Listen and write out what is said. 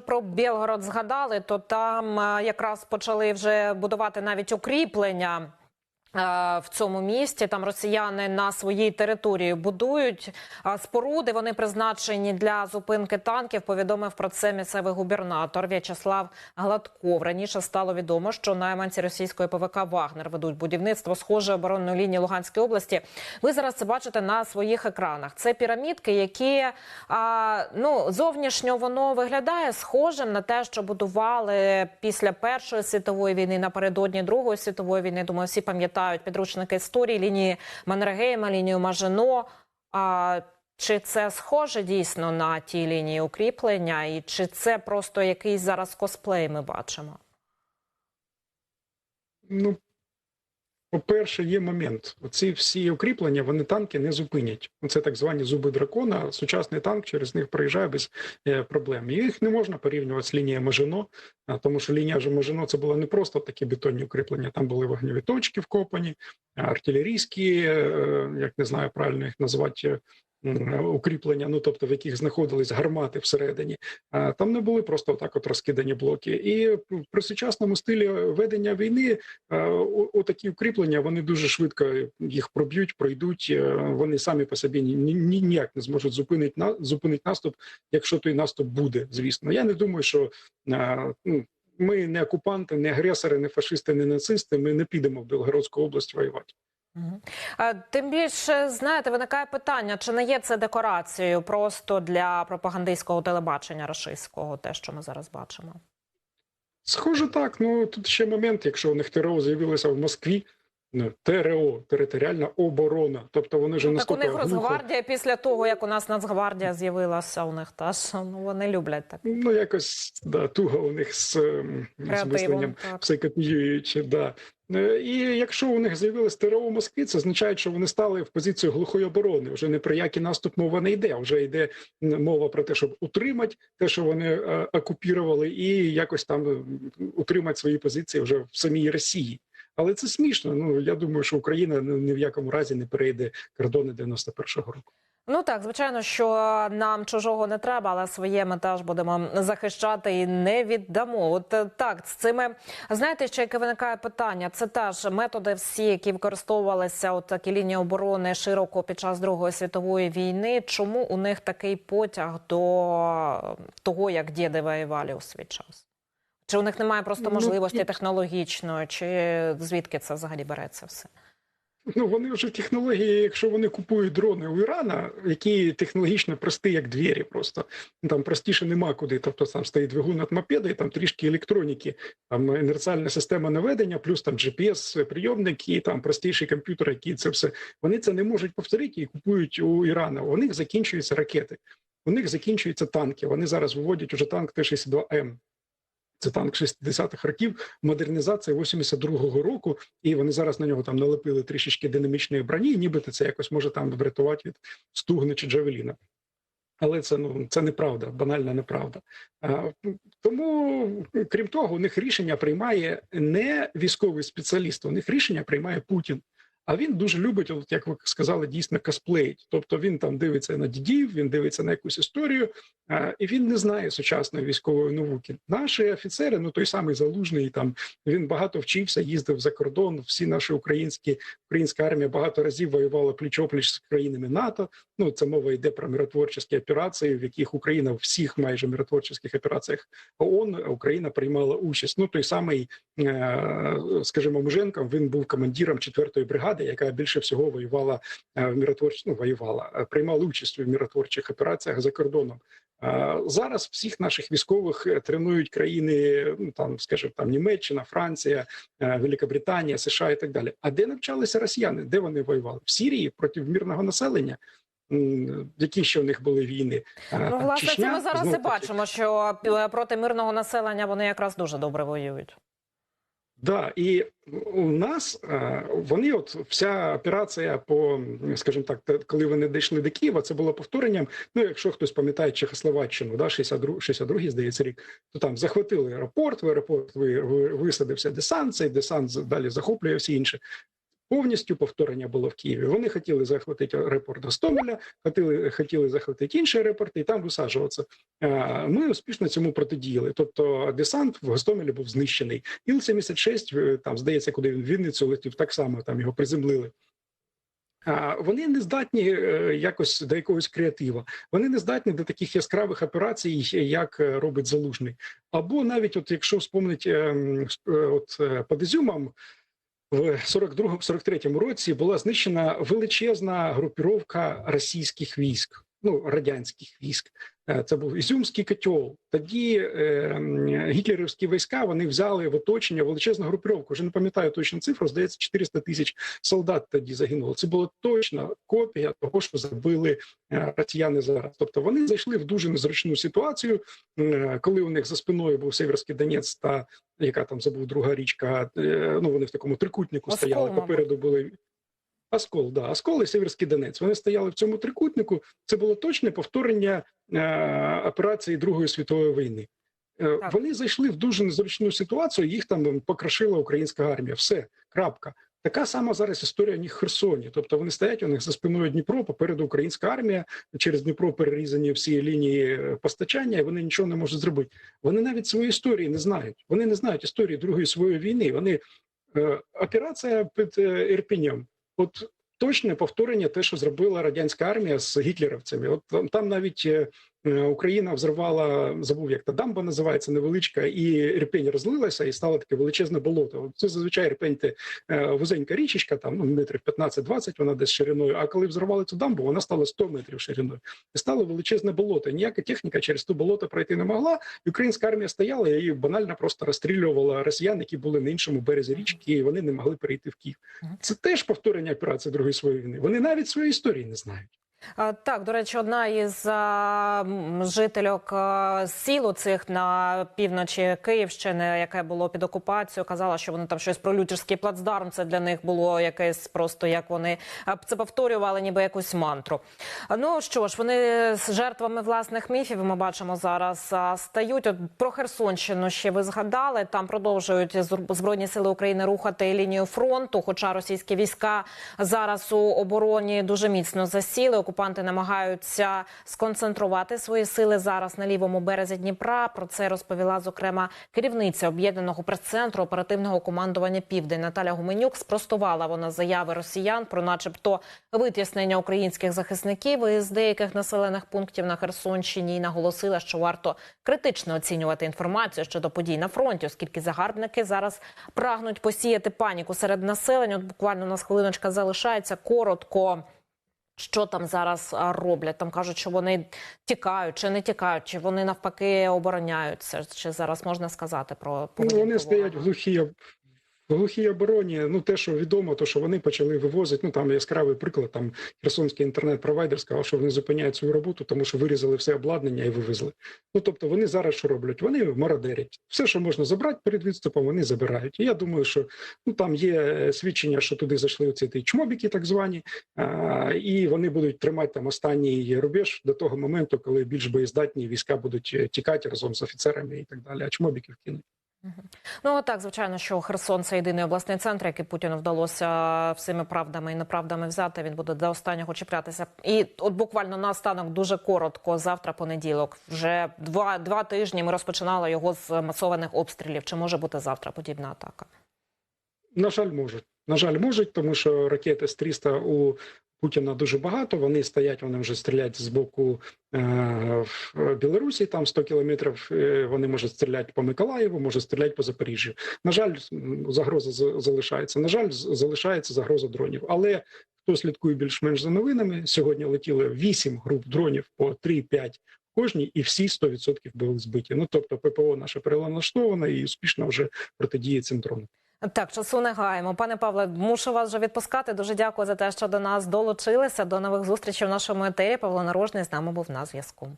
Про Білгород згадали, то там е, якраз почали вже будувати навіть укріплення. Е, В цьому місті там росіяни на своїй території будують споруди. Вони призначені для зупинки танків. Повідомив про це місцевий губернатор В'ячеслав Гладков. Раніше стало відомо, що найманці російської ПВК Вагнер ведуть будівництво схоже оборонної лінії Луганської області. Ви зараз це бачите на своїх екранах. Це пірамідки, які ну зовнішньо воно виглядає схожим на те, що будували після Першої світової війни напередодні Другої світової війни. Думаю, всі пам'ятають підручники історії лінії Маннергейма, лінію Мажино. А чи це схоже дійсно на ті лінії укріплення, і чи це просто якийсь зараз косплей ми бачимо? Ну, по-перше, є момент. Оці всі укріплення, вони танки не зупинять. Це так звані зуби дракона. Сучасний танк через них проїжджає без е, проблем. Їх не можна порівнювати з лінією Мажино, тому що лінія Мажино це було не просто такі бетонні укріплення. Там були вогневі точки вкопані, артилерійські, е, як не знаю правильно їх назвати. М, Укріплення, ну тобто в яких знаходились гармати всередині, а там не були просто так от розкидані блоки. І при сучасному стилі ведення війни е, отакі укріплення вони дуже швидко їх проб'ють, пройдуть. е, Вони самі по собі ні, ні, ніяк не зможуть зупинити на зупинити наступ, якщо той наступ буде. Звісно, я не думаю, що е, ну, ми не окупанти, не агресори, не фашисти, не нацисти. Ми не підемо в Білгородську область воювати. Тим більше, знаєте, виникає питання, чи не є це декорацією просто для пропагандистського телебачення рашистського, те, що ми зараз бачимо? Схоже, так. Ну тут ще момент, якщо у них ТРО з'явилося в Москві. Ну, ТРО територіальна оборона, тобто вони вже Ну, так у них глухо- Росгвардія після того, як у нас Нацгвардія з'явилася, у них теж ну вони люблять так. Ну, якось да, туго у них з, ем, з мисленням так. Да. Е, І якщо у них з'явилось ТРО в Москві, це означає, що вони стали в позицію глухої оборони. Вже не про який наступ мова не йде. Вже йде мова про те, щоб утримати те, що вони е, окупірували, і якось там е, утримати свої позиції вже в самій Росії. Але це смішно. Ну я думаю, що Україна ні в якому разі не перейде кордони 91-го року. Ну так, звичайно, що нам чужого не треба, але своє ми теж будемо захищати і не віддамо. От е, так, з цими знаєте, ще яке виникає питання. Це теж методи, всі, які використовувалися от такі лінії оборони широко під час Другої світової війни. Чому у них такий потяг до того, як діди воювали у свій час? Чи у них немає просто Ну, можливості технологічної, чи звідки це взагалі береться все? Ну вони вже технології, якщо вони купують дрони у Ірана, які технологічно прості, як двері, просто там простіше нема куди. Тобто там стоїть двигун від мопеда, і там трішки електроніки, там інерціальна система наведення, плюс там GPS, прийомник і там простіший комп'ютер, який це все. Вони це не можуть повторити і купують у Ірана. У них закінчуються ракети, у них закінчуються танки. Вони зараз виводять уже танк Т-62М. Це танк 60-х років, модернізація 82-го року, і вони зараз на нього там налепили трішечки динамічної броні, нібито це якось може там врятувати від стугни чи джавеліна. Але це ну це неправда, банальна неправда. А, тому, крім того, у них рішення приймає не військовий спеціаліст, у них рішення приймає Путін. А він дуже любить, от як ви сказали, дійсно косплеїть. Тобто він там дивиться на дідів, він дивиться на якусь історію, і він не знає сучасної військової науки. Наші офіцери, ну той самий залужний, там він багато вчився, їздив за кордон. Всі наші українські українська армія багато разів воювала пліч-опліч з країнами НАТО. Ну це мова йде про миротворчі операції, в яких Україна в всіх майже миротворчих операціях ООН Україна приймала участь. Ну той самий, е, скажімо, Муженко, він був командиром 4-ї бригади, яка більше всього воювала е, в миротворч... ну, воювала, е, приймала участь у миротворчих операціях за кордоном. Е, Зараз всіх наших військових тренують країни, ну там, скажімо, там Німеччина, Франція, Великобританія, США і так далі. А де навчалися росіяни? Де вони воювали? В Сірії проти мирного населення? Які ще в них були війни? Ну, власне, це ми зараз і бачимо, що проти мирного населення вони якраз дуже добре воюють. Да, і у нас е, вони, от вся операція по, скажімо так, коли вони дійшли до Києва, це було повторенням. Ну, якщо хтось пам'ятає Чехословаччину, да, 62, 62 здається рік, то там захватили аеропорт, в аеропорт ви, ви, висадився десант, цей десант далі захоплює всі інше. Повністю повторення було в Києві. Вони хотіли захватити аеропорт Гостомеля, хотіли, хотіли захватити інші аеропорти і там висаджуватися. Е, Ми успішно цьому протидіяли. Тобто десант в Гостомелі був знищений. Іл-76, е, там здається, куди він в Вінницю летів, так само там його приземлили. А, Вони не здатні е, якось до якогось креатива. Вони не здатні до таких яскравих операцій, як е, робить залужний. Або навіть, от якщо вспомнити ем, е, от е, під Ізюмом, в 42-43 році була знищена величезна групіровка російських військ, ну радянських військ. Е, Це був Ізюмський котел. Тоді е, гітлерівські війська вони взяли в оточення величезну групіровку. Вже не пам'ятаю точну цифру. Здається, 400 тисяч солдат тоді загинуло. Це була точна копія того, що зробили е, росіяни зараз. Тобто вони зайшли в дуже незручну ситуацію, е, коли у них за спиною був Северський Донець та яка там забув друга річка. е, Ну вони в такому трикутнику Оскол, стояли. Попереду були Оскол, да, Оскол і Северський Донець. Вони стояли в цьому трикутнику. Це було точне повторення е, операції Другої світової війни. Е, Вони зайшли в дуже незручну ситуацію. Їх там покрошила українська армія. Все, крапка. Така сама зараз історія у них в Херсоні. Тобто вони стоять у них за спиною Дніпро, попереду українська армія. Через Дніпро перерізані всі лінії е, постачання, і вони нічого не можуть зробити. Вони навіть своєї історії не знають. Вони не знають історії Другої світової війни. Вони е, операція під е, Ірпінем. От точне повторення, те, що зробила радянська армія з гітлерівцями. От там, навіть е, Україна взривала, забув, як та дамба називається, невеличка, і Ірпень розлилася і стало таке величезне болото. Це зазвичай Ірпень це е, вузенька річечка, там ну метрів 15-20, вона десь шириною. А коли взривали цю дамбу, вона стала 100 метрів шириною. І стало величезне болото. Ніяка техніка через ту болото пройти не могла. І українська армія стояла і банально просто розстрілювала росіян, які були на іншому березі річки, і вони не могли перейти в Київ. Це теж повторення операції Другої своєї війни. Вони навіть своєї історії не знають. А, Так, до речі, одна із м, жительок а, сіл цих на півночі Київщини, яке було під окупацією, казала, що вони там щось про лютівський плацдарм. Це для них було якесь просто як вони це повторювали, ніби якусь мантру. Ну що ж, вони з жертвами власних міфів ми бачимо зараз стають. От про Херсонщину ще ви згадали. Там продовжують збройні сили України рухати лінію фронту. Хоча російські війська зараз у обороні дуже міцно засіли. Окупанти намагаються сконцентрувати свої сили зараз на лівому березі Дніпра. Про це розповіла зокрема керівниця об'єднаного прес-центру оперативного командування Південь Наталя Гуменюк. Спростувала вона заяви росіян про, начебто, витіснення українських захисників із деяких населених пунктів на Херсонщині і наголосила, що варто критично оцінювати інформацію щодо подій на фронті, оскільки загарбники зараз прагнуть посіяти паніку серед населення. От буквально у нас хвилиночка залишається коротко. Що там зараз роблять? Там кажуть, що вони тікають чи не тікають, чи вони навпаки обороняються. Чи зараз можна сказати про Ну, вони стоять в глухій об- в глухій обороні. Ну те, що відомо, то що вони почали вивозити. Ну там яскравий приклад. Там херсонський інтернет-провайдер сказав, що вони зупиняють свою роботу, тому що вирізали все обладнання і вивезли. Ну тобто, вони зараз що роблять? Вони мародерять. Все, що можна забрати перед відступом, вони забирають. І я думаю, що ну там є е, свідчення, що туди зайшли ті чмобіки, так звані, а, і вони будуть тримати там останній рубеж до того моменту, коли більш боєздатні війська будуть е, тікати разом з офіцерами і так далі. А чмобіків кинуть. Ну так, звичайно, що Херсон це єдиний обласний центр, який Путіну вдалося всіми правдами і неправдами взяти. Він буде до останнього чіплятися. І от буквально наостанок дуже коротко. Завтра понеділок. Вже два, два тижні ми розпочинали його з масованих обстрілів. Чи може бути завтра подібна атака? На жаль, можуть. На жаль, можуть, тому що ракети з 300 у Путіна дуже багато. Вони стоять, вони вже стріляють з боку е, в Білорусі. Там 100 кілометрів. е, Вони можуть стріляти по Миколаєву, можуть стріляти по Запоріжжю. На жаль, загроза залишається. На жаль, залишається загроза дронів. Але хто слідкує більш-менш за новинами, сьогодні летіли 8 груп дронів по 3-5 кожній, і всі 100% були збиті. Ну тобто, ППО наше перелаштоване і успішно вже протидіє цим дронам. Так, часу не гаємо. Пане Павле, мушу вас вже відпускати. Дуже дякую за те, що до нас долучилися. До нових зустрічей в нашому етері. Павло Нарожний з нами був на зв'язку.